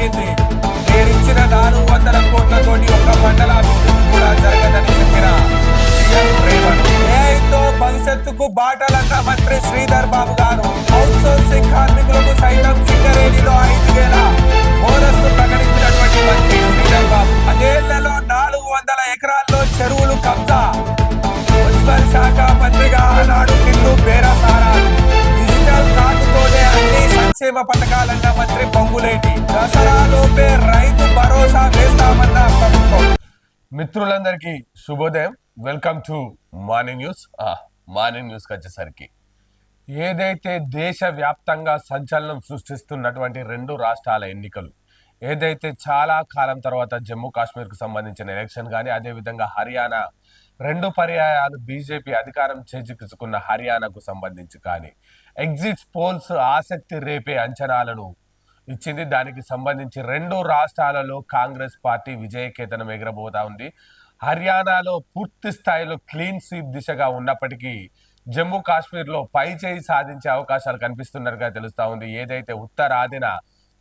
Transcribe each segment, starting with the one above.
జరిగింది. నేనిచ్చిన నాలుగు వందల కోట్లతోటి ఒక మండల అభివృద్ధి కూడా జరగదని చెప్పిన న్యాయంతో భవిష్యత్తుకు బాటలంట మంత్రి శ్రీధర్ బాబు గారు. అవుట్ కార్మికులకు సైతం సింగరేణిలో ఐదు వేల బోనస్ ప్రకటించినటువంటి మంత్రి శ్రీధర్ బాబు. నాలుగు వందల ఎకరాల్లో చెరువులు కబ్జా. మున్సిపల్ శాఖ మంత్రిగా ఆనాడు కిల్లు బేరాసారా సంక్షేమ పథకాలన్న మంత్రి పొంగులేటి. దసరాలోపే రైతు భరోసా వేస్తామన్న ప్రభుత్వం. మిత్రులందరికీ శుభోదయం. Welcome to morning news morning న్యూస్కి వచ్చేసరికి. ఏదైతే దేశవ్యాప్తంగా సంచలనం సృష్టిస్తున్నటువంటి రెండు రాష్ట్రాల ఎన్నికలు ఏదైతే చాలా కాలం తర్వాత జమ్మూ కాశ్మీర్కు సంబంధించిన ఎలక్షన్ కానీ అదేవిధంగా హర్యానా రెండు పర్యాయాలు బీజేపీ అధికారం చేజిక్కించుకున్న హర్యానాకు సంబంధించి కానీ ఎగ్జిట్ పోల్స్ ఆసక్తి రేపే అంచనాలను ఇచ్చింది. దానికి సంబంధించి రెండు రాష్ట్రాలలో కాంగ్రెస్ పార్టీ విజయకేతనం ఎగరబోతా ఉంది. హర్యానాలో పూర్తి స్థాయిలో క్లీన్ స్వీప్ దిశగా ఉన్నప్పటికీ జమ్మూ కాశ్మీర్లో పై చేయి సాధించే అవకాశాలు కనిపిస్తున్నట్టుగా తెలుస్తా ఉంది. ఏదైతే ఉత్తరాదిన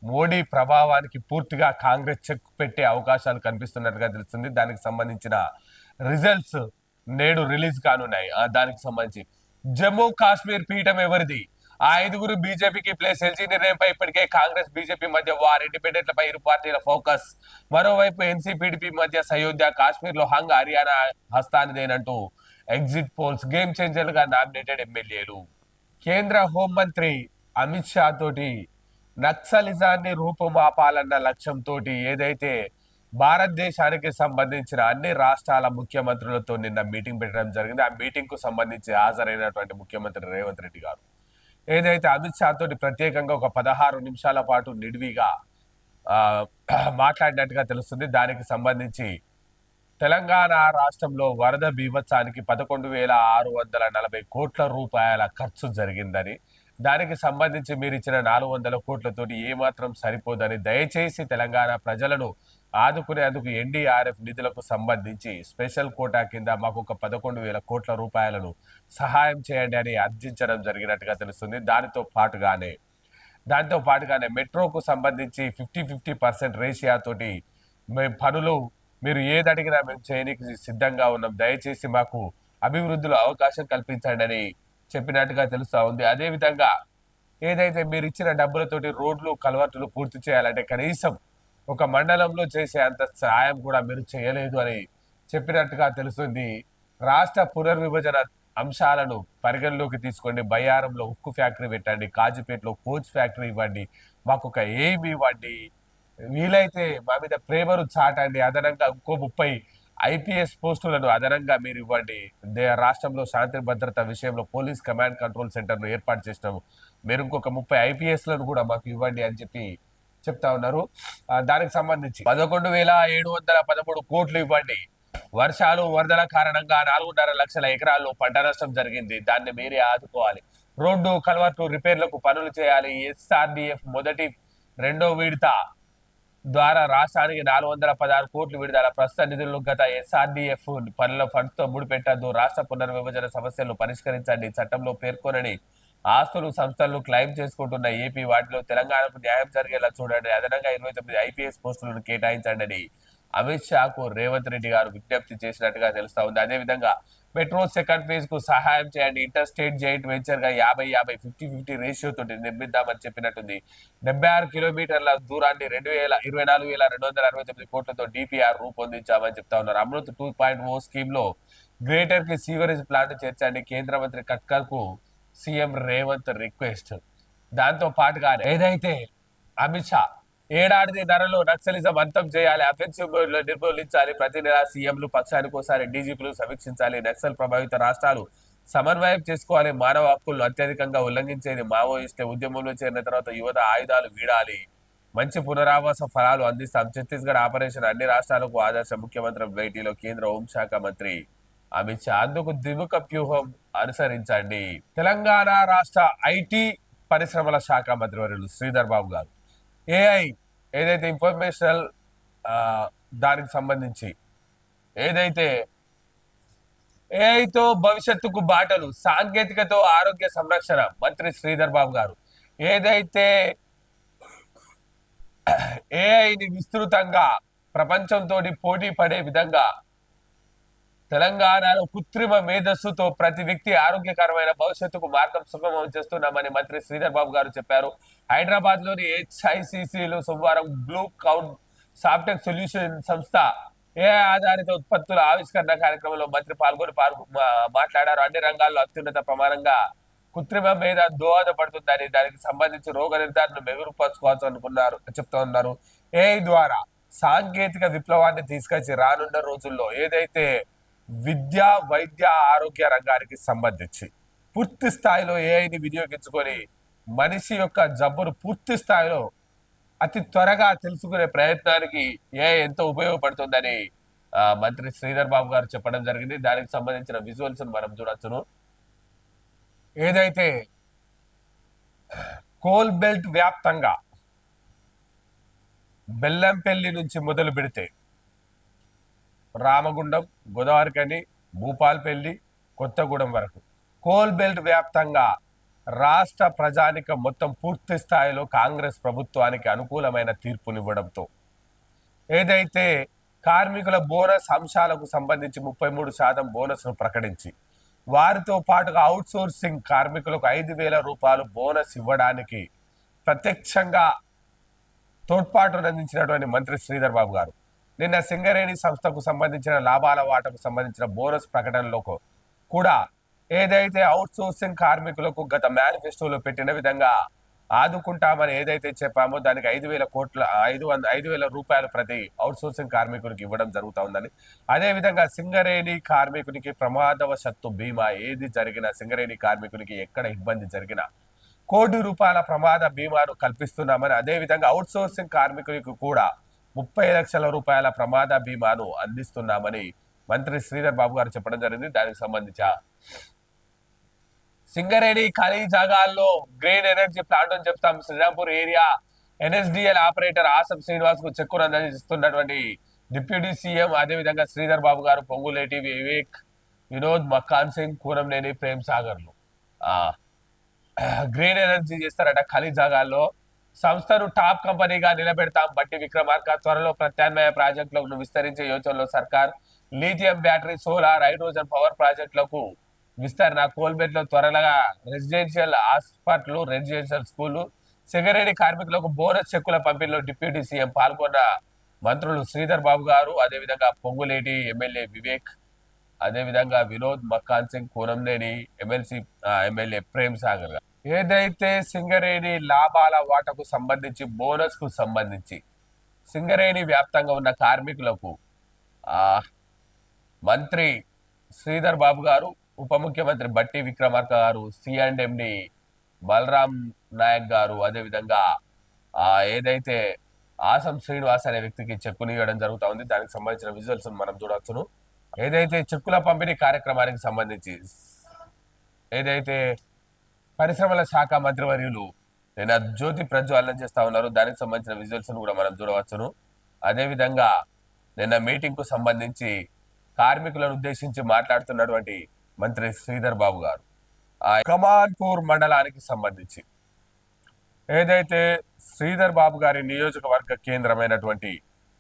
మోడీ ప్రభావానికి పూర్తిగా కాంగ్రెస్ చెక్ పెట్టే అవకాశాలు కనిపిస్తున్నట్టుగా తెలుస్తుంది. దానికి సంబంధించిన రిజల్ట్స్ నేడు రిలీజ్ కానున్నాయి. దానికి సంబంధించి జమ్మూ కాశ్మీర్ పీఠం ఎవరిది? ఆ ఐదుగురు బీజేపీకి ప్లేస్ ఎల్జీ నిర్ణయంపై ఇప్పటికే కాంగ్రెస్ బీజేపీ మధ్య వార్ ఇండిపెండెంట్లపై ఇరు పార్టీల ఫోకస్. మరోవైపు ఎన్సీపీడీపీ మధ్య సయోధ్య కాశ్మీర్లో హంగ్ హర్యానా హస్తానిదేనంటూ ఎగ్జిట్ పోల్స్ గేమ్ చేంజర్గా నామినేటెడ్ ఎమ్మెల్యేలు. కేంద్ర హోంమంత్రి అమిత్ షా తోటి నక్సలిజాన్ని రూపుమాపాలన్న లక్ష్యంతో ఏదైతే భారతదేశానికి సంబంధించిన అన్ని రాష్ట్రాల ముఖ్యమంత్రులతో నిన్న మీటింగ్ పెట్టడం జరిగింది. ఆ మీటింగ్కు సంబంధించి హాజరైనటువంటి ముఖ్యమంత్రి రేవంత్ రెడ్డి గారు. ఏదైతే అమిత్ షా తోటి ప్రత్యేకంగా ఒక పదహారు నిమిషాల పాటు నిడివిగా మాట్లాడినట్టుగా తెలుస్తుంది. దానికి సంబంధించి తెలంగాణ రాష్ట్రంలో వరద బీభత్సానికి పదకొండు వేల ఆరు వందల నలభై కోట్ల రూపాయల ఖర్చు జరిగిందని దానికి సంబంధించి మీరు ఇచ్చిన నాలుగు వందల కోట్లతోటి ఏమాత్రం సరిపోదని దయచేసి తెలంగాణ ప్రజలను ఆదుకునేందుకు ఎన్డీఆర్ఎఫ్ నిధులకు సంబంధించి స్పెషల్ కోటా కింద మాకు ఒక పదకొండు వేల కోట్ల రూపాయలను సహాయం చేయండి అని అర్జించడం జరిగినట్టుగా తెలుస్తుంది. దానితో పాటుగానే దాంతో పాటుగానే మెట్రోకు సంబంధించి ఫిఫ్టీ ఫిఫ్టీ పర్సెంట్ రేషియాతోటి మేము పనులు మీరు ఏది అడిగినా మేము చేయడానికి సిద్ధంగా ఉన్నాం. దయచేసి మాకు అభివృద్ధిలో అవకాశం కల్పించండి అని చెప్పినట్టుగా తెలుస్తూ ఉంది. అదేవిధంగా ఏదైతే మీరు ఇచ్చిన డబ్బులతోటి రోడ్లు కలవట్లు పూర్తి చేయాలంటే కనీసం ఒక మండలంలో చేసే అంత సాయం కూడా మీరు చేయలేదు అని చెప్పినట్టుగా తెలుస్తుంది. రాష్ట్ర పునర్విభజన అంశాలను పరిగణలోకి తీసుకోండి. బయ్యారంలో ఉక్కు ఫ్యాక్టరీ పెట్టండి కాజీపేటలో కోచ్ ఫ్యాక్టరీ ఇవ్వండి మాకు ఒక ఏమి ఇవ్వండి? వీలైతే మా మీద ప్రేమను చాటండి. అదనంగా ఇంకో ముప్పై ఐపీఎస్ పోస్టులను అదనంగా మీరు ఇవ్వండి. రాష్ట్రంలో శాంతి భద్రత విషయంలో పోలీస్ కమాండ్ కంట్రోల్ సెంటర్ను ఏర్పాటు చేసినాము. మీరు ఇంకొక ముప్పై ఐపీఎస్లను కూడా మాకు ఇవ్వండి అని చెప్పి చెప్తా ఉన్నారు. దానికి సంబంధించి పదకొండు వేల ఏడు వందల పదమూడు కోట్లు ఇవ్వండి. వర్షాలు వరదల కారణంగా నాలుగున్నర లక్షల ఎకరాల్లో పంట నష్టం జరిగింది. దాన్ని మీరే ఆదుకోవాలి. రోడ్డు కల్వర్టు రిపేర్లకు పనులు చేయాలి. ఎస్ఆర్డిఎఫ్ మొదటి రెండో విడత ద్వారా రాష్ట్రానికి నాలుగు వందల పదహారు కోట్లు విడుదల. ప్రస్తుత నిధులు గత ఎస్ఆర్డిఎఫ్ పనుల ఫండ్స్తో ముడిపెట్టద్దు. రాష్ట్ర పునర్విభజన సమస్యలను పరిష్కరించండి. చట్టంలో పేర్కొనని ఆస్తులు సంస్థలు క్లెయిమ్ చేసుకుంటున్న ఏపీ వాటిలో తెలంగాణకు న్యాయం జరిగేలా చూడండి. అదనంగా ఇరవై తొమ్మిది ఐపీఎస్ పోస్టులను కేటాయించండి అని అమిత్ షాకు రేవంత్ రెడ్డి గారు విజ్ఞప్తి చేసినట్టుగా తెలుస్తా ఉంది. అదేవిధంగా మెట్రో సెకండ్ ఫేజ్కు సహాయం చేయండి. ఇంటర్ స్టేట్ జాయింట్ వెంచర్గా యాభై యాభై ఫిఫ్టీ ఫిఫ్టీ రేషియో తోటి నిర్మిద్దామని చెప్పినట్టుంది. డెబ్బై ఆరు కిలోమీటర్ల దూరాన్ని రెండు వేల ఇరవై నాలుగు వేల రెండు వందల అరవై తొమ్మిది కోట్లతో డిపిఆర్ రూపొందించామని చెప్తా ఉన్నారు. అమృత్ టూ పాయింట్ ఓ స్కీమ్లో గ్రేటర్కి సీవరేజ్ ప్లాంట్ చేర్చండి. కేంద్ర మంత్రి కట్కర్కు సీఎం రేవంత్ రిక్వెస్ట్. దాంతో పాటుగా ఏదైతే అమిత్ షా ఏడాది ధరలో నక్సలిజం అంతం చేయాలి అఫెన్సివ్ నిర్మూలించాలి ప్రతి నెల సీఎంలు పక్షానికి ఒకసారి డీజీపీలు సమీక్షించాలి నక్సల్ ప్రభావిత రాష్ట్రాలు సమన్వయం చేసుకోవాలి మానవ హక్కులను అత్యధికంగా ఉల్లంఘించేది మావోయిస్టుల ఉద్యమంలో చేరిన తర్వాత యువత ఆయుధాలు వీడాలి. మంచి పునరావాస ఫలాలు అందిస్తాం. ఛత్తీస్గఢ్ ఆపరేషన్ అన్ని రాష్ట్రాలకు ఆదర్శ. ముఖ్యమంత్రి భేటీలో కేంద్ర హోంశాఖ మంత్రి ఆమె షా అందుకు ద్విముఖ వ్యూహం అనుసరించండి. తెలంగాణ రాష్ట్ర ఐటీ పరిశ్రమల శాఖ మంత్రివర్యులు శ్రీధర్ బాబు గారు. ఏఐ ఏదైతే ఇన్ఫర్మేషనల్ దానికి సంబంధించి ఏదైతే ఏఐతో భవిష్యత్తుకు బాటలు సాంకేతికతో ఆరోగ్య సంరక్షణ మంత్రి శ్రీధర్ బాబు గారు ఏదైతే ఏఐని విస్తృతంగా ప్రపంచంతో పోటీ పడే విధంగా తెలంగాణలో కృత్రిమ మేధస్సుతో ప్రతి వ్యక్తి ఆరోగ్యకరమైన భవిష్యత్తుకు మార్గం సుగమం చేస్తున్నామని మంత్రి శ్రీధర్ బాబు గారు చెప్పారు. హైదరాబాద్లోని హెచ్ఐసిసిలో సోమవారం బ్లూ కౌడ్ సాఫ్ట్వేర్ సొల్యూషన్ సంస్థ ఏ ఆధారిత ఉత్పత్తుల ఆవిష్కరణ కార్యక్రమంలో మంత్రి పాల్గొని పాల్గొ- మాట్లాడారు. అన్ని రంగాల్లో అత్యున్నత ప్రమాణంగా కృత్రిమ మీద దోహదపడుతుందని దానికి సంబంధించి రోగ నిర్ధారణ మెరుగుపరచుకోవచ్చు అనుకున్నారు చెప్తా ఉన్నారు ఏఐ ద్వారా సాంకేతిక విప్లవాన్ని తీసుకొచ్చి రానున్న రోజుల్లో ఏదైతే విద్య వైద్య ఆరోగ్య రంగానికి సంబంధించి పూర్తి స్థాయిలో ఏఐని వినియోగించుకొని మనిషి యొక్క జబ్బును పూర్తి స్థాయిలో అతి త్వరగా తెలుసుకునే ప్రయత్నానికి ఏఐ ఎంతో ఉపయోగపడుతుందని మంత్రి శ్రీధర్ బాబు గారు చెప్పడం జరిగింది. దానికి సంబంధించిన విజువల్స్ మనం చూడొచ్చును. ఏదైతే కోల్ బెల్ట్ వ్యాప్తంగా బెల్లంపల్లి నుంచి మొదలు పెడితే రామగుండం గోదావరికని భూపాల్పల్లి కొత్తగూడెం వరకు. కోల్ బెల్ట్ వ్యాప్తంగా రాష్ట్ర ప్రజానిక మొత్తం పూర్తి స్థాయిలో కాంగ్రెస్ ప్రభుత్వానికి అనుకూలమైన తీర్పునివ్వడంతో. ఏదైతే కార్మికుల బోనస్ అంశాలకు సంబంధించి ముప్పై మూడు శాతం బోనస్ను ప్రకటించి వారితో పాటుగా అవుట్ సోర్సింగ్ కార్మికులకు ఐదు వేల రూపాయలు బోనస్ ఇవ్వడానికి ప్రత్యక్షంగా తోడ్పాటును అందించినటువంటి మంత్రి శ్రీధర్ బాబు గారు. నిన్న సింగరేణి సంస్థకు సంబంధించిన లాభాల వాటకు సంబంధించిన బోనస్ ప్రకటనలో కూడా ఏదైతే అవుట్ సోర్సింగ్ కార్మికులకు గత మేనిఫెస్టోలో పెట్టిన విధంగా ఆదుకుంటామని ఏదైతే చెప్పామో దానికి ఐదు వేల కోట్ల ఐదు వంద ఐదు వేల రూపాయలు ప్రతి అవుట్ సోర్సింగ్ కార్మికునికి ఇవ్వడం జరుగుతూ ఉందని అదేవిధంగా సింగరేణి కార్మికునికి ప్రమాదవశత్తు బీమా ఏది జరిగినా సింగరేణి కార్మికునికి ఎక్కడ ఇబ్బంది జరిగినా కోటి రూపాయల ప్రమాద బీమాను కల్పిస్తున్నామని అదేవిధంగా అవుట్ సోర్సింగ్ కార్మికులకు కూడా ముప్పై లక్షల రూపాయల ప్రమాద బీమాను అందిస్తున్నామని మంత్రి శ్రీధర్ బాబు గారు చెప్పడం జరిగింది. దానికి సంబంధించి సింగరేణి ఖాళీ జాగాల్లో గ్రీన్ ఎనర్జీ ప్లాంట్ అని చెప్తాం. శ్రీరాంపూర్ ఏరియా ఎన్ఎస్డిఎల్ ఆపరేటర్ ఆసం శ్రీనివాస్కు చెక్కును అందజేస్తున్నటువంటి డిప్యూటీ సీఎం అదేవిధంగా శ్రీధర్ బాబు గారు పొంగులేటి వివేక్ వినోద్ మక్కాన్ సింగ్ కూరంనేని ప్రేమ్ సాగర్లు. గ్రీన్ ఎనర్జీ చేస్తారట ఖాళీ జాగాల్లో. సంస్థను టాప్ కంపెనీగా నిలబెడతాం. బట్టి విక్రమార్క త్వరలో ప్రత్యామ్నాయ ప్రాజెక్టులను విస్తరించే యోచనలో సర్కార్ lithium battery solar hydrogen power ప్రాజెక్టులకు విస్తరణ కోల్బెట్లో త్వరగా residential hospital residential school Singareni కార్మికులకు బోనస్ చెక్కుల పంపిణీలో డిప్యూటీ సీఎం పాల్గొన్న మంత్రులు శ్రీధర్ బాబు గారు అదేవిధంగా పొంగులేటి ఎమ్మెల్యే వివేక్ అదేవిధంగా వినోద్ మక్కాన్ సింగ్ కూనంనేని ఎమ్మెల్సీ ఎమ్మెల్యే ప్రేమ్ సాగర్ గారు. ఏదైతే సింగరేణి లాభాల వాటకు సంబంధించి బోనస్కు సంబంధించి సింగరేణి వ్యాప్తంగా ఉన్న కార్మికులకు ఆ మంత్రి శ్రీధర్ బాబు గారు ఉప ముఖ్యమంత్రి బట్టి విక్రమార్క గారు సిఎండ్ఎండి బలరాం నాయక్ గారు అదేవిధంగా ఆ ఏదైతే ఆసం శ్రీనివాస్ అనే వ్యక్తికి చెక్కుని ఇవ్వడం జరుగుతూ ఉంది. దానికి సంబంధించిన విజువల్స్ మనం చూడవచ్చును ఏదైతే చెక్కుల పంపిణీ కార్యక్రమానికి సంబంధించి ఏదైతే పరిశ్రమల శాఖ మంత్రివర్యులు నిన్న జ్యోతి ప్రజ్వలన చేస్తా ఉన్నారు. దానికి సంబంధించిన విజువల్స్ కూడా మనం చూడవచ్చును. అదేవిధంగా నిన్న మీటింగ్కు సంబంధించి కార్మికులను ఉద్దేశించి మాట్లాడుతున్నటువంటి మంత్రి శ్రీధర్ బాబు గారు. కమాన్పూర్ మండలానికి సంబంధించి ఏదైతే శ్రీధర్ బాబు గారి నియోజకవర్గ కేంద్రమైనటువంటి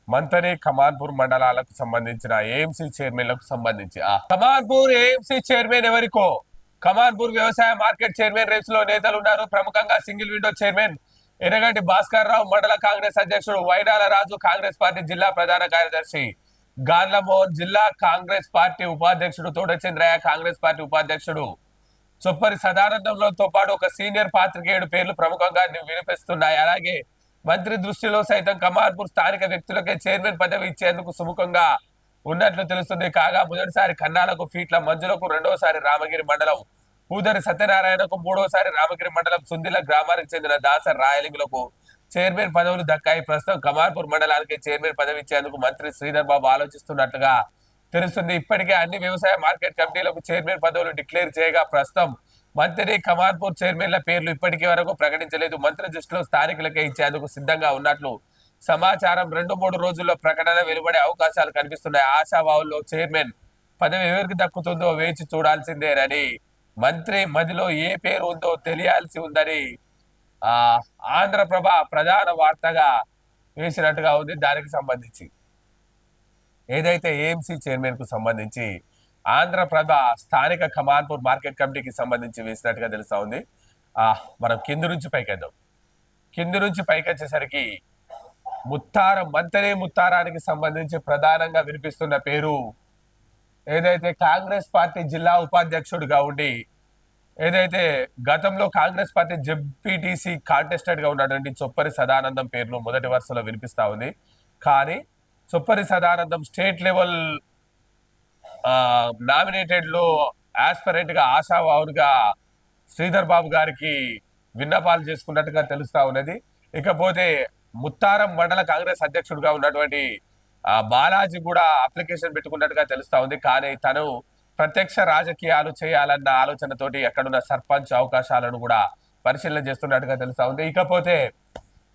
మంతని కమాన్పూర్ మండలాలకు సంబంధించిన ఏఎంసీ చైర్మన్లకు సంబంధించి ఆ కమాన్పూర్ ఏఎంసీ చైర్మన్ ఎవరికో కమాన్పూర్ వ్యవసాయ మార్కెట్ చైర్మన్ రేస్లో నేతలు ఉన్నారు. ప్రముఖంగా single window chairman Enaganti Bhaskar Rao మండల కాంగ్రెస్ అధ్యక్షుడు వైడాల రాజు కాంగ్రెస్ పార్టీ జిల్లా ప్రధాన కార్యదర్శి గార్లమోహన్ జిల్లా కాంగ్రెస్ పార్టీ ఉపాధ్యక్షుడు తోడచంద్రయ్య కాంగ్రెస్ పార్టీ ఉపాధ్యక్షుడు చొప్పరి సదానందంతో పాటు ఒక సీనియర్ పాత్రికేయుడు పేర్లు ప్రముఖంగా వినిపిస్తున్నాయి. అలాగే మంత్రి దృష్టిలో సైతం కమార్పూర్ స్థానిక వ్యక్తులకే చైర్మన్ పదవి ఇచ్చేందుకు సుముఖంగా ఉన్నట్లు తెలుస్తుంది. కాగా మొదటిసారి కన్నాలకు ఫీట్ల మంజులకు రెండోసారి రామగిరి మండలం పూదరి సత్యనారాయణకు మూడోసారి రామగిరి మండలం సుందిల గ్రామానికి చెందిన దాసర్ రాయలింగులకు చైర్మన్ పదవులు దక్కాయి. ప్రస్తుతం కమార్పూర్ మండలానికి చైర్మన్ పదవి ఇచ్చేందుకు మంత్రి శ్రీధర్ బాబు ఆలోచిస్తున్నట్లుగా తెలుస్తుంది. ఇప్పటికే అన్ని వ్యవసాయ మార్కెట్ కమిటీలకు చైర్మన్ పదవులు డిక్లేర్ చేయగా ప్రస్తుతం మంత్రి కమార్పూర్ చైర్మన్ల పేర్లు ఇప్పటికే వరకు ప్రకటించలేదు. మంత్రి దృష్టిలో స్థానికులకే ఇచ్చేందుకు సిద్ధంగా ఉన్నట్లు సమాచారం రెండు మూడు రోజుల్లో ప్రకటన వెలువడే అవకాశాలు కనిపిస్తున్నాయి. ఆశావాహుల్లో చైర్మన్ పదవి ఎవరికి దక్కుతుందో వేచి చూడాల్సిందేనని మంత్రి మదిలో ఏ పేరు ఉందో తెలియాల్సి ఉందని ఆ ఆంధ్రప్రభ ప్రధాన వార్తగా వేసినట్టుగా ఉంది దానికి సంబంధించి. ఏదైతే ఏఎంసీ చైర్మన్కు సంబంధించి ఆంధ్రప్రభ స్థానిక కమాన్పూర్ మార్కెట్ కమిటీకి సంబంధించి వేసినట్టుగా తెలుస్తా ఉంది. ఆ, మనం కింది నుంచి పైకెద్దాం. కింది నుంచి పైకి వచ్చేసరికి ముత్తారం మంతనే ముత్తారానికి సంబంధించి ప్రధానంగా వినిపిస్తున్న పేరు ఏదైతే కాంగ్రెస్ పార్టీ జిల్లా ఉపాధ్యక్షుడిగా ఉండి ఏదైతే గతంలో కాంగ్రెస్ పార్టీ జెడ్పీటీసీ కాంటెస్టెంట్గా ఉన్నటువంటి చొప్పరి సదానందం పేరును మొదటి వరుసలో వినిపిస్తా ఉంది. కానీ చొప్పరి సదానందం స్టేట్ లెవెల్ నామినేటెడ్లో ఆస్పరెంట్గా ఆశావాహునిగా శ్రీధర్ బాబు గారికి విన్నపాలు చేసుకున్నట్టుగా తెలుస్తా ఉన్నది. ఇకపోతే ముత్తారం మండల కాంగ్రెస్ అధ్యక్షుడిగా ఉన్నటువంటి బాలాజీ కూడా అప్లికేషన్ పెట్టుకున్నట్టుగా తెలుస్తా ఉంది. కానీ తను ప్రత్యక్ష రాజకీయాలు చేయాలన్న ఆలోచనతోటి అక్కడున్న సర్పంచ్ అవకాశాలను కూడా పరిశీలన చేస్తున్నట్టుగా తెలుస్తా ఉంది. ఇకపోతే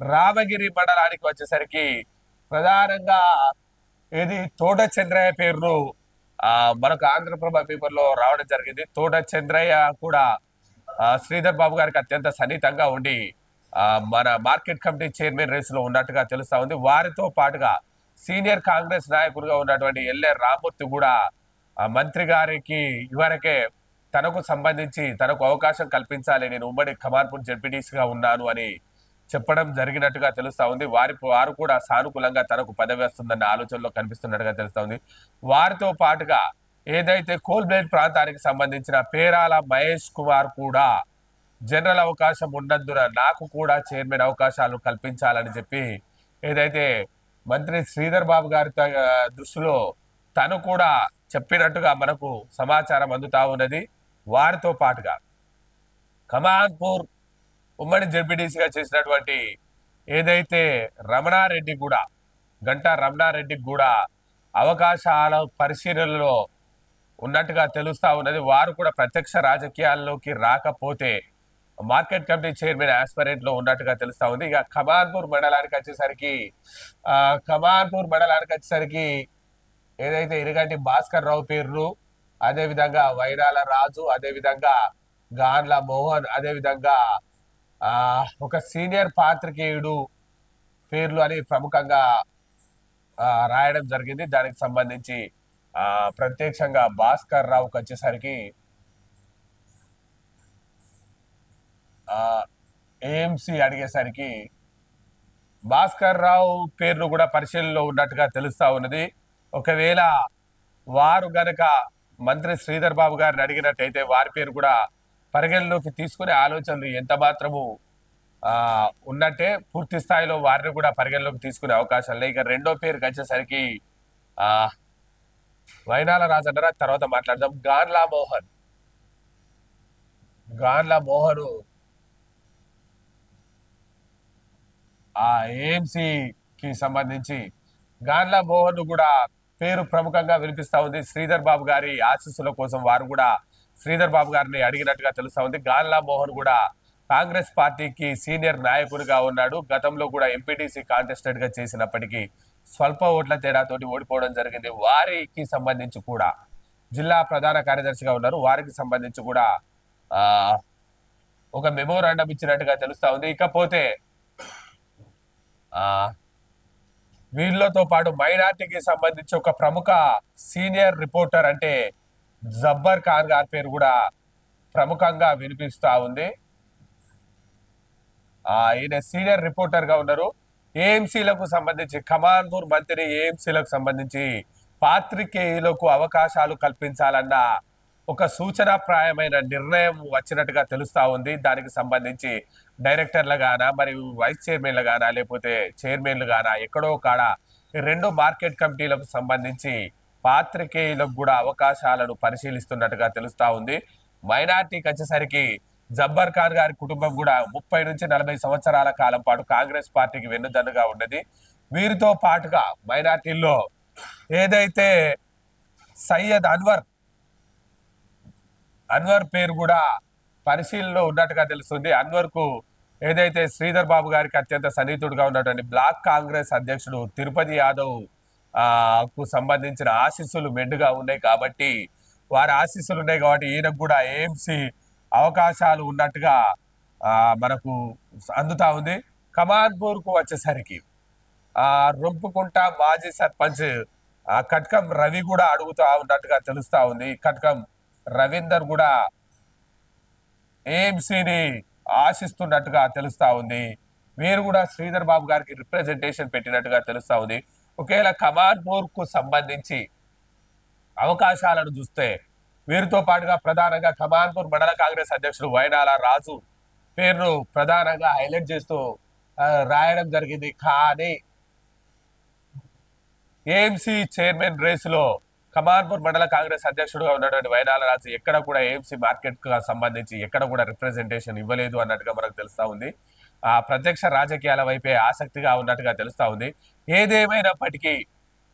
రామగిరి మండలానికి వచ్చేసరికి ప్రధానంగా ఇది తోట చంద్రయ్య పేరును ఆ మనకు ఆంధ్రప్రభ పేపర్లో రావడం జరిగింది. తోట చంద్రయ్య కూడా శ్రీధర్ బాబు గారికి అత్యంత సన్నిహితంగా ఉండి మన మార్కెట్ కమిటీ చైర్మన్ రేసులో ఉన్నట్టుగా తెలుస్తా ఉంది. వారితో పాటుగా సీనియర్ కాంగ్రెస్ నాయకుడిగా ఉన్నటువంటి ఎల్ఏ రామూర్తి కూడా మంత్రి గారికి ఇవరకే తనకు సంబంధించి తనకు అవకాశం కల్పించాలి. నేను ఉమ్మడి కమాన్పూర్ జడ్పీటీసీగా ఉన్నాను అని చెప్పడం జరిగినట్టుగా తెలుస్తా ఉంది. వారి వారు కూడా సానుకూలంగా తనకు పదవి వస్తుందన్న ఆలోచనలో కనిపిస్తున్నట్టుగా తెలుస్తా ఉంది. వారితో పాటుగా ఏదైతే కోల్బేట్ ప్రాంతానికి సంబంధించిన పేరాల మహేష్ కుమార్ కూడా జనరల్ అవకాశం ఉన్నందున నాకు కూడా చైర్మన్ అవకాశాలు కల్పించాలని చెప్పి ఏదైతే మంత్రి శ్రీధర్ బాబు గారి త- దృష్టిలో తను కూడా చెప్పినట్టుగా మనకు సమాచారం అందుతా ఉన్నది. వారితో పాటుగా కమాన్పూర్ ఉమ్మడి జడ్పీటీసీగా చేసినటువంటి ఏదైతే రమణారెడ్డి కూడా గంటా రమణారెడ్డికి కూడా అవకాశాల పరిశీలనలో ఉన్నట్టుగా తెలుస్తా ఉన్నది. వారు కూడా ప్రత్యక్ష రాజకీయాల్లోకి రాకపోతే మార్కెట్ కమిటీ చైర్మన్ ఆస్పరెంట్లో ఉన్నట్టుగా తెలుస్తా ఉంది. ఇక కమాన్పూర్ మండలానికి వచ్చేసరికి ఆ కమాన్పూర్ మండలానికి వచ్చేసరికి ఏదైతే ఇరుగంటి భాస్కర్ రావు పేర్లు అదే విధంగా వైరాల రాజు అదే విధంగా గాన్ల మోహన్ అదే విధంగా ఆ ఒక సీనియర్ పాత్రికేయుడు పేర్లు అని ప్రముఖంగా రాయడం జరిగింది. దానికి సంబంధించి ఆ ప్రత్యక్షంగా భాస్కర్ రావుకి వచ్చేసరికి ఆ ఏఎంసి అడిగేసరికి భాస్కర్ రావు పేరును కూడా పరిశీలనలో ఉన్నట్టుగా తెలుస్తూ ఉన్నది. ఒకవేళ వారు గనక మంత్రి శ్రీధర్ బాబు గారిని అడిగినట్టయితే వారి పేరు కూడా పరిగణలోకి తీసుకునే ఆలోచనలు ఎంత మాత్రము ఉన్నట్టే పూర్తి స్థాయిలో వారిని కూడా పరిగణలోకి తీసుకునే అవకాశం లేదు ఇక రెండో పేరుకి వచ్చేసరికి ఆ వైనాల రాజన్నర. తర్వాత మాట్లాడదాం. గాన్లా మోహన్. గాన్లా మోహన్ ఆ ఏఎంసీకి సంబంధించి గాన్లా మోహన్ కూడా పేరు ప్రముఖంగా వినిపిస్తా ఉంది. శ్రీధర్ బాబు గారి ఆశీస్సుల కోసం వారు కూడా శ్రీధర్ బాబు గారిని అడిగినట్టుగా తెలుస్తా ఉంది. గాన్లా మోహన్ కూడా కాంగ్రెస్ పార్టీకి సీనియర్ నాయకుడిగా ఉన్నాడు. గతంలో కూడా ఎంపీటీసీ కాంటెస్టెంట్గా చేసినప్పటికీ స్వల్ప ఓట్ల తేడాతోటి ఓడిపోవడం జరిగింది. వారికి సంబంధించి కూడా జిల్లా ప్రధాన కార్యదర్శిగా ఉన్నారు. వారికి సంబంధించి కూడా ఒక మెమోరాండం ఇచ్చినట్టుగా తెలుస్తా ఉంది. ఇకపోతే వీళ్ళతో పాటు మైనార్టీకి సంబంధించి ఒక ప్రముఖ సీనియర్ రిపోర్టర్ అంటే జబ్బర్ ఖాన్ గారి పేరు కూడా ప్రముఖంగా వినిపిస్తూ ఉంది. ఈయన సీనియర్ రిపోర్టర్గా ఉన్నారు. ఏఎంసీలకు సంబంధించి కమాన్పూర్ మంత్రి ఏఎంసీలకు సంబంధించి పాత్రికేయులకు అవకాశాలు కల్పించాలన్న ఒక సూచనాప్రాయమైన నిర్ణయం వచ్చినట్టుగా తెలుస్తా ఉంది. దానికి సంబంధించి డైరెక్టర్లు గానా మరియు వైస్ చైర్మన్లు గానా లేకపోతే చైర్మన్లు గానా ఎక్కడో కాడ రెండు మార్కెట్ కమిటీలకు సంబంధించి పాత్రికేయులకు కూడా అవకాశాలను పరిశీలిస్తున్నట్టుగా తెలుస్తా ఉంది. మైనార్టీకి వచ్చేసరికి జబ్బర్ ఖాన్ గారి కుటుంబం కూడా ముప్పై నుంచి నలభై సంవత్సరాల కాలం పాటు కాంగ్రెస్ పార్టీకి వెన్నుదన్నుగా ఉన్నది. వీరితో పాటుగా మైనార్టీల్లో ఏదైతే సయ్యద్ అన్వర్ అన్వర్ పేరు కూడా పరిశీలనలో ఉన్నట్టుగా తెలుస్తుంది. అన్వర్కు ఏదైతే శ్రీధర్ బాబు గారికి అత్యంత సన్నిహితుడుగా ఉన్నటువంటి బ్లాక్ కాంగ్రెస్ అధ్యక్షుడు తిరుపతి యాదవ్కు సంబంధించిన ఆశీస్సులు మెండుగా ఉన్నాయి కాబట్టి వారి ఆశీస్సులు ఉన్నాయి కాబట్టి ఈయనకు కూడా ఏఎంసీ అవకాశాలు ఉన్నట్టుగా మనకు అందుతా ఉంది. కమాన్పూర్కు వచ్చేసరికి రొంపుకుంట మాజీ సర్పంచ్ ఆ కట్కం రవి కూడా అడుగుతా ఉన్నట్టుగా తెలుస్తా ఉంది. కట్కం రవీందర్ కూడా ఏఎంసీని ఆశిస్తున్నట్టుగా తెలుస్తా ఉంది. మీరు కూడా శ్రీధర్ బాబు గారికి రిప్రజెంటేషన్ పెట్టినట్టుగా తెలుస్తా ఉంది. ఒకవేళ కమాన్పూర్కు సంబంధించి అవకాశాలను చూస్తే వీరితో పాటుగా ప్రధానంగా కమాన్పూర్ మండల కాంగ్రెస్ అధ్యక్షుడు వైనాల రాజు పేరును ప్రధానంగా హైలైట్ చేస్తూ రాయడం జరిగింది. కానీ ఏఎంసీ చైర్మన్ రేసులో కమాన్పూర్ మండల కాంగ్రెస్ అధ్యక్షుడుగా ఉన్నటువంటి వైనాల రాజు ఎక్కడ కూడా ఏఎంసీ మార్కెట్కు సంబంధించి ఎక్కడ కూడా రిప్రజెంటేషన్ ఇవ్వలేదు అన్నట్టుగా మనకు తెలుస్తా ఉంది. ఆ ప్రత్యక్ష రాజకీయాల వైపే ఆసక్తిగా ఉన్నట్టుగా తెలుస్తా ఉంది. ఏదేమైనప్పటికీ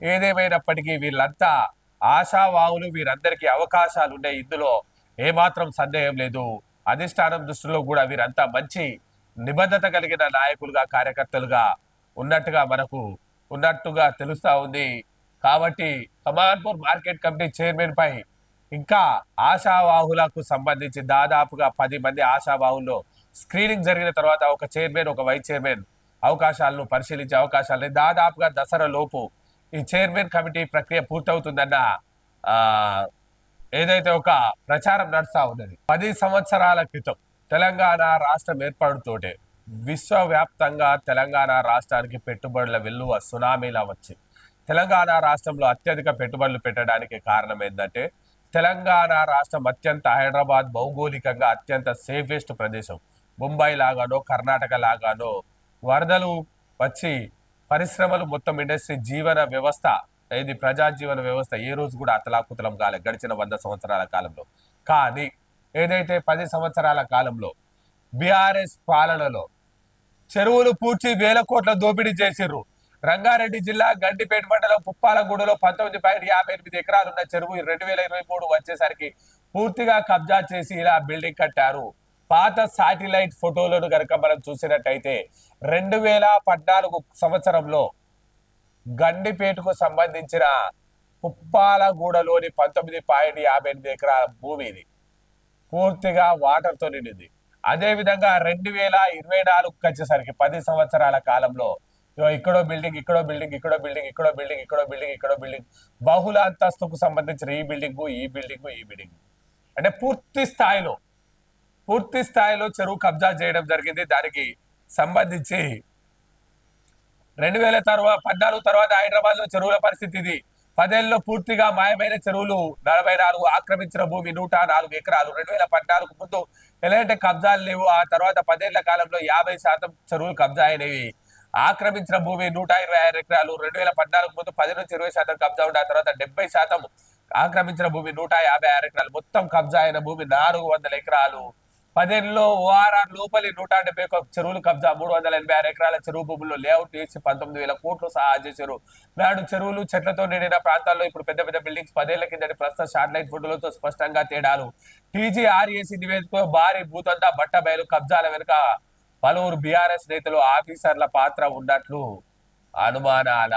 ఏదేమైనప్పటికీ వీళ్ళంతా ఆశావాహులు వీరందరికీ అవకాశాలు ఉన్నాయి ఇందులో ఏమాత్రం సందేహం లేదు. అధిష్టానం దృష్టిలో కూడా వీరంతా మంచి నిబద్ధత కలిగిన నాయకులుగా కార్యకర్తలుగా ఉన్నట్టుగా మనకు ఉన్నట్టుగా తెలుస్తా ఉంది. కాబట్టి కమాన్పూర్ మార్కెట్ కమిటీ చైర్మన్ పై ఇంకా ఆశావాహులకు సంబంధించి దాదాపుగా పది మంది ఆశావాహుల్లో స్క్రీనింగ్ జరిగిన తర్వాత ఒక చైర్మన్ ఒక వైస్ చైర్మన్ అవకాశాలను పరిశీలించే అవకాశాలు దాదాపుగా దసరా లోపు ఈ చైర్మన్ కమిటీ ప్రక్రియ పూర్తవుతుందన్న ఏదైతే ఒక ప్రచారం నడుస్తా ఉన్నది. పది సంవత్సరాల క్రితం తెలంగాణ రాష్ట్రం ఏర్పడుతోటే విశ్వవ్యాప్తంగా తెలంగాణ రాష్ట్రానికి పెట్టుబడుల వెల్లువ సునామీలా వచ్చింది. తెలంగాణ రాష్ట్రంలో అత్యధిక పెట్టుబడులు పెట్టడానికి కారణం ఏంటంటే తెలంగాణ రాష్ట్రం అత్యంత హైదరాబాద్ భౌగోళికంగా అత్యంత సేఫెస్ట్ ప్రదేశం. ముంబై లాగానో కర్ణాటక లాగానో వరదలు వచ్చి పరిశ్రమలు మొత్తం ఇండస్ట్రీ జీవన వ్యవస్థ ఇది ప్రజా జీవన వ్యవస్థ ఏ రోజు కూడా అతలాకుతలం కాలే గడిచిన వంద సంవత్సరాల కాలంలో. కానీ ఏదైతే పది సంవత్సరాల కాలంలో బీఆర్ఎస్ పాలనలో చెరువులు పూడ్చి వేల కోట్ల దోపిడీ చేసిర్రు రంగారెడ్డి జిల్లా గండిపేట మండలం పుప్పాలగూడలో పంతొమ్మిది పాయింట్ యాభై ఎనిమిది ఎకరాలు ఉన్న చెరువు రెండు వేల ఇరవై మూడు వచ్చేసరికి పూర్తిగా కబ్జా చేసి ఇలా బిల్డింగ్ కట్టారు. పాత శాటిలైట్ ఫోటోలను కనుక మనం చూసినట్టయితే రెండు వేల పద్నాలుగు సంవత్సరంలో గండిపేటకు సంబంధించిన పుప్పాలగూడలోని పంతొమ్మిది పాయింట్ యాభై ఎనిమిది ఎకరాల భూమి ఇది. పూర్తిగా వాటర్తో నిండింది. అదేవిధంగా రెండు వేల ఇరవై నాలుగుకి వచ్చేసరికి పది సంవత్సరాల కాలంలో ఇక్కడో బిల్డింగ్ ఇక్కడో బిల్డింగ్ ఇక్కడో బిల్డింగ్ ఇక్కడో బిల్డింగ్ ఇక్కడో బిల్డింగ్ ఇక్కడో బిల్డింగ్. బహుళ అంతస్తుకు సంబంధించిన ఈ బిల్డింగ్ ఈ బిల్డింగ్ ఈ బిల్డింగ్. అంటే పూర్తి స్థాయిలో పూర్తి స్థాయిలో చెరువు కబ్జా చేయడం జరిగింది. దానికి సంబంధించి రెండు వేల తర్వాత పద్నాలుగు తర్వాత హైదరాబాద్లో చెరువుల పరిస్థితి ఇది. పదేళ్ళలో పూర్తిగా మాయమైన చెరువులు నలభై నాలుగు ఆక్రమించిన భూమి నూట నాలుగు ఎకరాలు. రెండు వేల పద్నాలుగు ముందు ఎలాంటి కబ్జాలు లేవు. ఆ తర్వాత పదేళ్ళ కాలంలో యాభై శాతం చెరువులు కబ్జా అయినవి. ఆక్రమించిన భూమి నూట ఇరవై ఆరు ఎకరాలు రెండు వేల పద్నాలుగు ముందు పది నుంచి ఇరవై శాతం కబ్జా ఉండే ఆ తర్వాత డెబ్బై శాతం ఆక్రమించిన భూమి నూట యాభై ఆరు ఎకరాలు. మొత్తం కబ్జా అయిన భూమి నాలుగు వందల ఎకరాలు. పదేళ్ళలో ఓఆర్ఆర్ లోపలి నూట డెబ్బై ఒక చెరువులు కబ్జా మూడు వందల ఎనభై ఆరు ఎకరాల చెరువు భూముల్లో లేఅవుట్ వేసి పంతొమ్మిది వేల కోట్లు సహా చేశారు. నాడు చెరువులు చెట్లతో నిండిన ప్రాంతాల్లో ఇప్పుడు పెద్ద పెద్ద బిల్డింగ్స్ పదేళ్ళ కిందటి ప్రస్తుత శాటిలైట్ ఫోటోలతో స్పష్టంగా తేడాలు. టీజీఆర్ఏసీ నివేదిక భారీ భూతంతా బట్ట బయలు కబ్జాల వెనుక పలువురు బీఆర్ఎస్ నేతలు ఆఫీసర్ల పాత్ర ఉన్నట్లు అనుమానాల.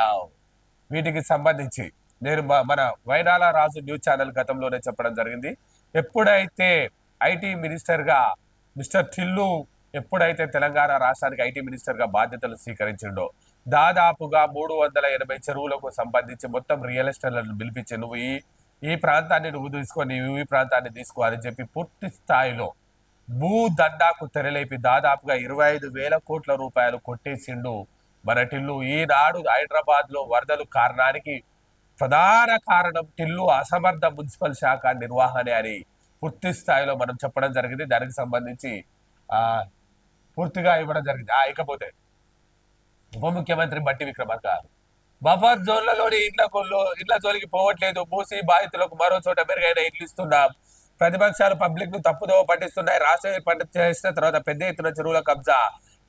వీటికి సంబంధించి నేను మ- మన వైనాల రాజు న్యూస్ ఛానల్ గతంలోనే చెప్పడం జరిగింది. ఎప్పుడైతే ఐటీ మినిస్టర్గా మిస్టర్ టిల్లు ఎప్పుడైతే తెలంగాణ రాష్ట్రానికి ఐటీ మినిస్టర్గా బాధ్యతలు స్వీకరించిండో దాదాపుగా మూడు వందల ఎనభై చెరువులకు సంబంధించి మొత్తం రియల్ ఎస్టేట్లను పిలిపించి నువ్వు ఈ ఈ ప్రాంతాన్ని నువ్వు తీసుకొని నువ్వు ఈ ప్రాంతాన్ని తీసుకో అని చెప్పి పూర్తి స్థాయిలో భూ దండాకు తెరలేపి దాదాపుగా ఇరవై ఐదు వేల కోట్ల రూపాయలు కొట్టేసిండు మన టిల్లు ఈనాడు హైదరాబాద్లో వరదలు కారణానికి ప్రధాన కారణం టిల్లు అసమర్థ మున్సిపల్ శాఖ నిర్వహణ అని పూర్తి స్థాయిలో మనం చెప్పడం జరిగింది. దానికి సంబంధించి ఆ పూర్తిగా ఇవ్వడం జరిగింది. ఆ ఇకపోతే ఉప ముఖ్యమంత్రి బట్టి విక్రమార్క గారు బఫర్ జోన్లలోని ఇండ్లకు ఇండ్ల జోలికి పోవట్లేదు. మూసి బాధితులకు మరో చోట మెరుగైన ఇండ్లు ఇస్తున్నాం. ప్రతిపక్షాలు పబ్లిక్ను తప్పుదోవ పట్టిస్తున్నాయి. రాష్ట్రం ఏర్పాటు చేసిన తర్వాత పెద్ద ఎత్తున చెరువుల కబ్జా.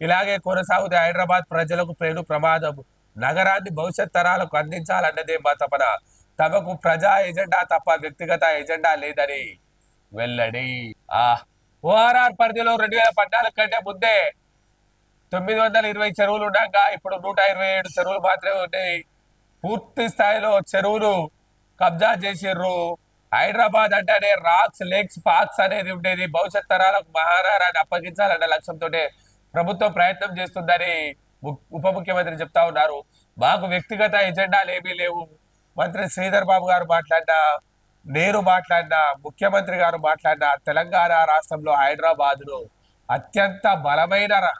ఇలాగే కొనసాగుతే హైదరాబాద్ ప్రజలకు పేరు ప్రమాదం. నగరాన్ని భవిష్యత్ తరాలకు అందించాలన్నదే మా తపన. తమకు ప్రజా ఎజెండా తప్ప వ్యక్తిగత ఎజెండా లేదని వెల్లడి. ఆ ఓఆర్ఆర్ పరిధిలో రెండు వేల పద్నాలుగు కంటే ముందే తొమ్మిది వందల ఇరవై చెరువులు ఉండగా ఇప్పుడు నూట ఇరవై ఏడు చెరువులు మాత్రమే ఉన్నాయి. పూర్తి స్థాయిలో చెరువులు కబ్జా చేసిర్రు. హైదరాబాద్ అంటేనే రాక్స్ లెగ్స్ పార్క్స్ అనేది ఉండేది. భవిష్యత్ తరాలకు మహారాణాన్ని అప్పగించాలన్న లక్ష్యంతో ప్రభుత్వం ప్రయత్నం చేస్తుందని ము- ఉప ముఖ్యమంత్రి చెప్తా ఉన్నారు. మాకు వ్యక్తిగత ఎజెండాలు ఏమీ లేవు. మంత్రి శ్రీధర్ బాబు గారు మాట్లాడినా నేను మాట్లాడినా ముఖ్యమంత్రి గారు మాట్లాడినా తెలంగాణ రాష్ట్రంలో హైదరాబాద్ను అత్యంత బలమైన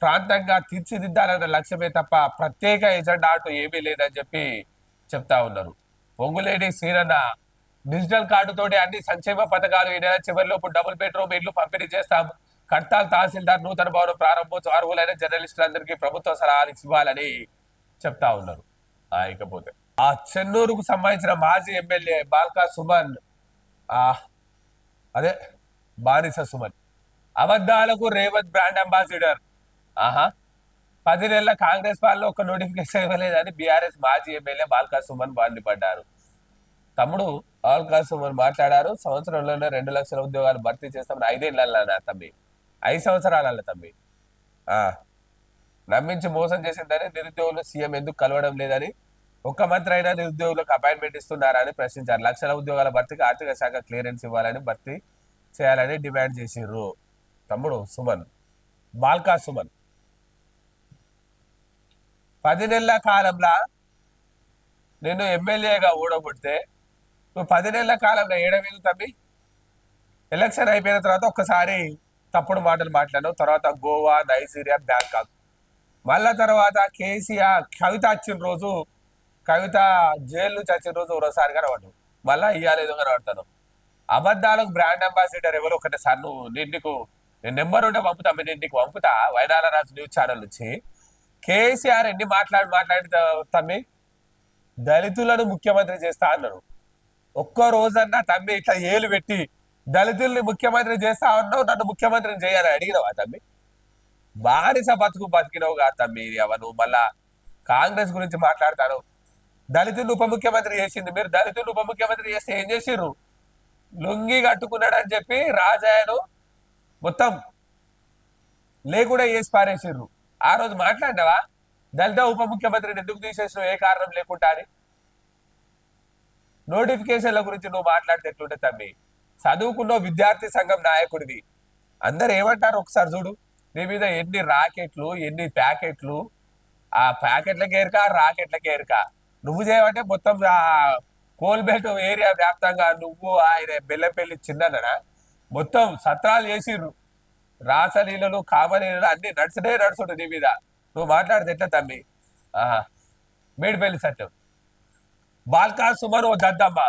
ప్రాంతంగా తీర్చిదిద్దాలన్న లక్ష్యమే తప్ప ప్రత్యేక ఎజెండా అంటూ ఏమీ లేదని చెప్పి చెప్తా ఉన్నారు. పొంగులేని శ్రీరన్న డిజిటల్ కార్డుతోటి అన్ని సంక్షేమ పథకాలు ఈ నెల చివరిలోపు డబుల్ బెడ్రూమ్ ఇళ్ళు పంపిణీ చేస్తాం కట్టాల్ తహసీల్దార్ నూతన భవనం ప్రారంభోత్సవం అర్హులైన జర్నలిస్టులందరికీ ప్రభుత్వ సలహాలు ఇవ్వాలని చెప్తా ఉన్నారు. ఆ, ఇకపోతే. ఆ చెన్నూరుకు సంబంధించిన మాజీ ఎమ్మెల్యే బాల్కా సుమన్ ఆ అదే బానిస సుమన్. అబద్ధాలకు రేవంత్ బ్రాండ్ అంబాసిడర్. ఆహా. పది నెలల కాంగ్రెస్ పాలన ఒక నోటిఫికేషన్ ఇవ్వలేదని బీఆర్ఎస్ మాజీ ఎమ్మెల్యే బాల్కా సుమన్ మండిపడ్డారు. తమ్ముడు బాల్కా సుమన్ మాట్లాడారు. సంవత్సరంలోనే రెండు లక్షల ఉద్యోగాలు భర్తీ చేస్తామని ఐదేళ్ళ తమ్మి? ఐదు సంవత్సరాల తమ్మి. ఆ నమ్మించి మోసం చేసిందని నిరుద్యోగులు సీఎం ఎందుకు కలవడం లేదని ఒక్క మంత్రి అయినా నిరుద్యోగులకు అపాయింట్మెంట్ ఇస్తున్నారని ప్రశ్నించారు. లక్షల ఉద్యోగాల భర్తీకి ఆర్థిక శాఖ క్లియరెన్స్ ఇవ్వాలని భర్తీ చేయాలని డిమాండ్ చేసిర్రు తమ్ముడు సుమన్ బాల్కా సుమన్. పది నెలల కాలంలో నేను ఎమ్మెల్యేగా ఓడగొడితే నువ్వు పది నెలల కాలంలో ఏడవేలు తమ్మి? ఎలక్షన్ అయిపోయిన తర్వాత ఒక్కసారి తప్పుడు మాటలు మాట్లాడాను. తర్వాత గోవా నైజీరియా బ్యాంకాక్. మళ్ళా తర్వాత కేసీఆర్ కవిత వచ్చిన రోజు కవిత జైలు నుంచి వచ్చిన రోజు ఒకసారి కనబడు మళ్ళా ఇయ్యాలేదో కనబడతాను అబద్ధాలకు బ్రాండ్ అంబాసిడర్ ఎవరు ఒకటే సార్ నువ్వు నేను నీకు నేను నెంబర్ ఉంటే పంపుతా నేను నీకు పంపుతా వైనాల రాజు న్యూస్ ఛానల్ నుంచి. కేసీఆర్ ఎన్ని మాట్లాడి మాట్లాడి తమ్మి? దళితులను ముఖ్యమంత్రి చేస్తా అన్నాడు. ఒక్కో రోజన్నా తమ్మి ఇట్లా ఏలు పెట్టి దళితుల్ని ముఖ్యమంత్రి చేస్తా ఉన్నావు నన్ను ముఖ్యమంత్రిని చేయాలని అడిగినావా తమ్మి? బానిస బతుకు బతికినవు కాదు తమ్మి అవ నువ్వు మళ్ళా కాంగ్రెస్ గురించి మాట్లాడతాను. దళితులు ఉప ముఖ్యమంత్రి చేసింది మీరు. దళితులు ఉప ముఖ్యమంత్రి చేస్తే ఏం చేసిర్రు? లుంగి అని చెప్పి రాజాయను మొత్తం లేకుండా వేసి పారేసిర్రు. ఆ రోజు మాట్లాడినావా? దళిత ఉప ముఖ్యమంత్రిని ఎందుకు తీసేసినావు? ఏ కారణం లేకుండా అని? నోటిఫికేషన్ల గురించి నువ్వు మాట్లాడితే ఎట్లుంటే తమ్మి? చదువుకున్న విద్యార్థి సంఘం నాయకుడివి. అందరు ఏమంటారు ఒకసారి చూడు. నీ మీద ఎన్ని రాకెట్లు ఎన్ని ప్యాకెట్లు? ఆ ప్యాకెట్లకి ఏరుక రాకెట్లకి ఏరుక నువ్వు చేయమంటే మొత్తం ఆ కోల్బెల్ట్ ఏరియా వ్యాప్తంగా నువ్వు ఆయన బెల్లపల్లి చిన్న మొత్తం సత్రాలు చేసిర్రు. రాసలీలలు కామలీలలు అన్ని నడుచుడే నడుచుడు నీ మీద. నువ్వు మాట్లాడితే ఎట్లా తమ్మి? ఆహా మేడిపల్లి సత్యం. బాల్కా సుమన్ ఓ దద్దమ్మ.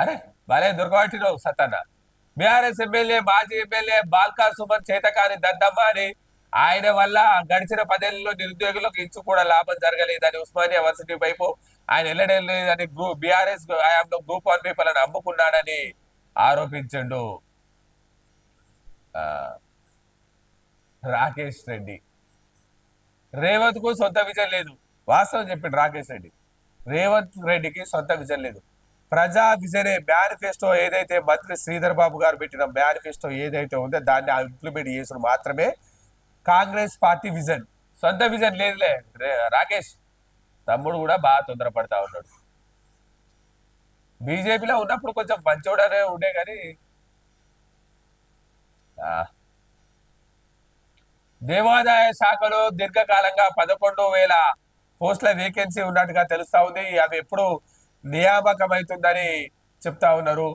అరే భలే దుర్గబట్టినవు సతన్న బీఆర్ఎస్ ఎమ్మెల్యే మాజీ ఎమ్మెల్యే బాల్కా సుమన్ చేతకాని దద్దమ్మ అని ఆయన వల్ల గడిచిన పదేళ్ళలో నిరుద్యోగులకు ఇంచు కూడా లాభం జరగలేదని ఉస్మానియా వర్సిటీ వైపు ఆయన వెళ్ళలేదని బీఆర్ఎస్ హయాంలో గ్రూప్ వన్ పీపుల్ అని అమ్ముకున్నాడని ఆరోపించండు రాకేష్ రెడ్డి. రేవంత్కు సొంత విజయం లేదు. వాస్తవం చెప్పిండు రాకేష్ రెడ్డి. రేవంత్ రెడ్డికి సొంత విజన్ లేదు. ప్రజా విజనే మేనిఫెస్టో ఏదైతే మంత్రి శ్రీధర్ బాబు గారు పెట్టిన మేనిఫెస్టో ఏదైతే ఉందో దాన్ని ఇంప్లిమెంట్ చేసిన మాత్రమే కాంగ్రెస్ పార్టీ విజన్. సొంత విజన్ లేదులే. రాకేష్ తమ్ముడు కూడా బాగా తొందరపడతా ఉన్నాడు. బీజేపీలో ఉన్నప్పుడు కొంచెం మంచోడనే ఉండే కానీ ఆ. దేవాదాయ శాఖలో దీర్ఘకాలంగా పదకొండు వేల పోస్టుల వేకెన్సీ ఉన్నట్టుగా తెలుస్తా ఉంది. అవి ఎప్పుడు నియామకమవుతుందని చెప్తా ఉన్నారు.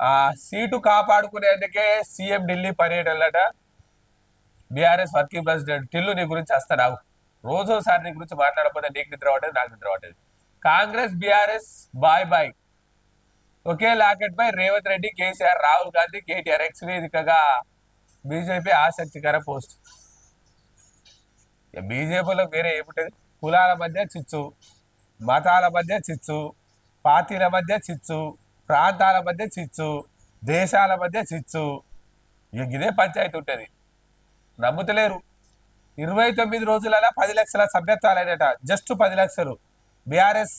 ఆ సీటు కాపాడుకునేందుకే సీఎం ఢిల్లీ పర్యటనలట. బీఆర్ఎస్ వర్కింగ్ ప్రెసిడెంట్ టిల్లు నీ గురించి వస్తాను రోజోసారి నీ గురించి మాట్లాడకపోతే నీకు నిద్ర పట్టేది నాకు నిద్ర పట్టేది. Congress BRS bye bye. ఒకే లాకెట్ పై Revanth Reddy KCR Rahul Gandhi KTR X వేదికగా బీజేపీ ఆసక్తికర పోస్ట్. ఇక బీజేపీలో వేరే ఏమిటది? కులాల మధ్య చిచ్చు మతాల మధ్య చిచ్చు పార్టీల మధ్య చిచ్చు ప్రాంతాల మధ్య చిచ్చు దేశాల మధ్య చిచ్చు. ఇదే పంచాయతీ ఉంటుంది. నమ్ముతలేరు. ఇరవై తొమ్మిది రోజులలో పది లక్షల సభ్యత్వాలైనట జస్ట్ పది లక్షలు. బీఆర్ఎస్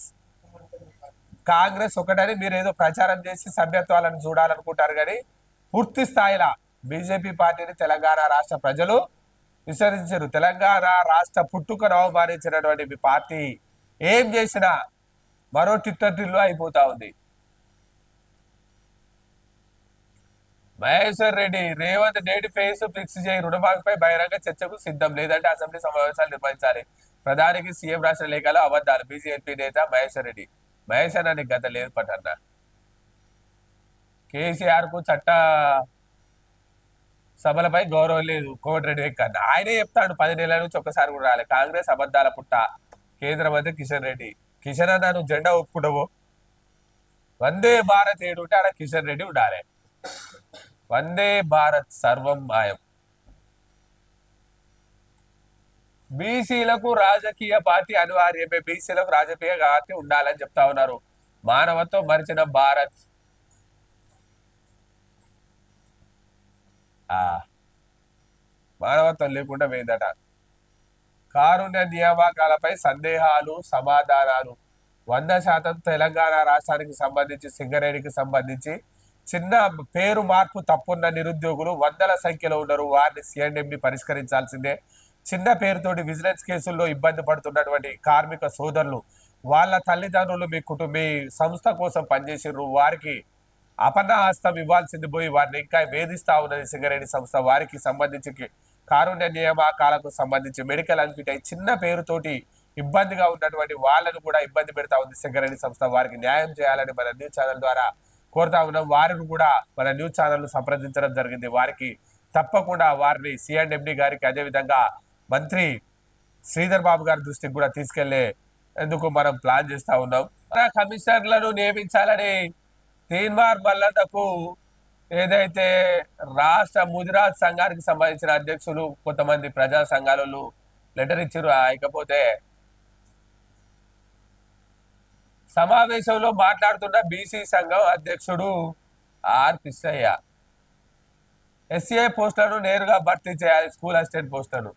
కాంగ్రెస్ ఒకటని మీరు ఏదో ప్రచారం చేసి సభ్యత్వాలను చూడాలనుకుంటారు కానీ పూర్తి స్థాయిలో బీజేపీ పార్టీని తెలంగాణ రాష్ట్ర ప్రజలు విసరించారు తెలంగాణ రాష్ట్ర పుట్టుకను అవమానించినటువంటి మీ పార్టీ ఏం చేసినా మరో టిట్టటిల్లు అయిపోతా ఉంది. Maheshwar Reddy Revanth date face fix చేయి. రుణమాఫీపై బహిరంగ చర్చకు సిద్ధం లేదంటే అసెంబ్లీ సమావేశాలు నిర్వహించాలి. ప్రధానికి సీఎం రాసిన లేఖలో అబద్ధాలు. బీజేపీ నేత మహేశ్వర్ రెడ్డి మహేశ్వర్ అని గత లేదు పట్టన్న కేసీఆర్కు చట్ట సభలపై గౌరవం లేదు. కోమటిరెడ్డి వెంకన్న ఆయనే చెప్తాడు పది నెలల నుంచి ఒక్కసారి కూడా రాలే. కాంగ్రెస్ అబద్ధాల పుట్ట. కేంద్ర మంత్రి కిషన్ రెడ్డి. కిషన్ అన్న నువ్వు జెండా ఒప్పుకుంటావు వందే భారత్ ఏడు ఉంటే ఆడ కిషన్ రెడ్డి ఉండాలి. వందే భారత్ సర్వం మాయం. బీసీలకు రాజకీయ పార్టీ అనివార్యమే. బీసీలకు రాజకీయ పార్టీ ఉండాలని చెప్తా ఉన్నారు. మానవత్వం మరిచిన భారత్. మానవత్వం లేకుండా పోయిందట. కారుణ్య నియామకాలపై సందేహాలు సమాధానాలు. వంద శాతం తెలంగాణ రాష్ట్రానికి సంబంధించి సింగరేణికి సంబంధించి చిన్న పేరు మార్పు తప్పున్న నిరుద్యోగులు వందల సంఖ్యలో ఉన్నారు. వారిని సిఎండిఎంని పరిష్కరించాల్సిందే. చిన్న పేరుతోటి విజిలెన్స్ కేసుల్లో ఇబ్బంది పడుతున్నటువంటి కార్మిక సోదరులు వాళ్ళ తల్లిదండ్రులు మీ కుటుంబ మీ సంస్థ కోసం పనిచేసిర్రు. వారికి అపన్న హస్తం ఇవ్వాల్సింది పోయి వారిని ఇంకా వేధిస్తా ఉన్నది సింగరేణి సంస్థ వారికి సంబంధించి కారుణ్య నియామకాలకు సంబంధించి మెడికల్ అన్ఫిట్ అయి చిన్న పేరుతోటి ఇబ్బందిగా ఉన్నటువంటి వాళ్ళను కూడా ఇబ్బంది పెడతా ఉంది సింగరేణి సంస్థ వారికి న్యాయం చేయాలని మన న్యూస్ ఛానల్ ద్వారా కోరుతా ఉన్నాం. వారిని కూడా మన న్యూస్ ఛానల్ సంప్రదించడం జరిగింది. వారికి తప్పకుండా వారిని సిఎండ్ఎండి గారికి అదేవిధంగా మంత్రి శ్రీధర్ బాబు గారి దృష్టికి కూడా తీసుకెళ్ళే ఎందుకు మనం ప్లాన్ చేస్తా ఉన్నాం. మన కమిషనర్లను నియమించాలని తీన్మార్ మల్లన్నకు ఏదైతే రాష్ట్ర ముదిరాజ్ సంఘానికి సంబంధించిన అధ్యక్షులు కొంతమంది ప్రజా సంఘాలలో లెటర్ ఇచ్చారు. ఇకపోతే సమావేశంలో మాట్లాడుతున్న బీసీ సంఘం అధ్యక్షుడు ఆర్ కృష్ణయ్య ఎస్సీఐ పోస్టులను నేరుగా భర్తీ చేయాలి స్కూల్ అసిస్టెంట్ పోస్టులను.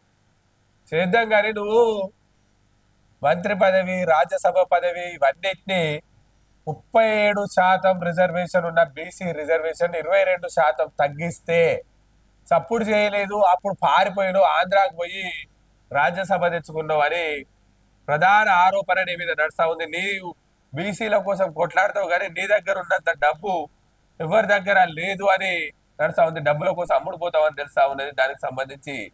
చేద్దాం కానీ నువ్వు మంత్రి పదవి రాజ్యసభ పదవి ఇవన్నిటిని ముప్పై ఏడు శాతం రిజర్వేషన్ ఉన్న బీసీ రిజర్వేషన్ ఇరవై రెండు శాతం తగ్గిస్తే సపోర్ట్ చేయలేదు అప్పుడు పారిపోయిన ఆంధ్రాకు పోయి రాజ్యసభ తెచ్చుకున్నావు అని ప్రధాన ఆరోపణ నీ మీద నడుస్తా ఉంది. నీ బీసీల కోసం కొట్లాడతావు కానీ నీ దగ్గర ఉన్నంత డబ్బు ఎవరి దగ్గర లేదు అని నడుస్తా ఉంది. డబ్బుల కోసం అమ్ముడు అని తెలుస్తా ఉన్నది. దానికి సంబంధించి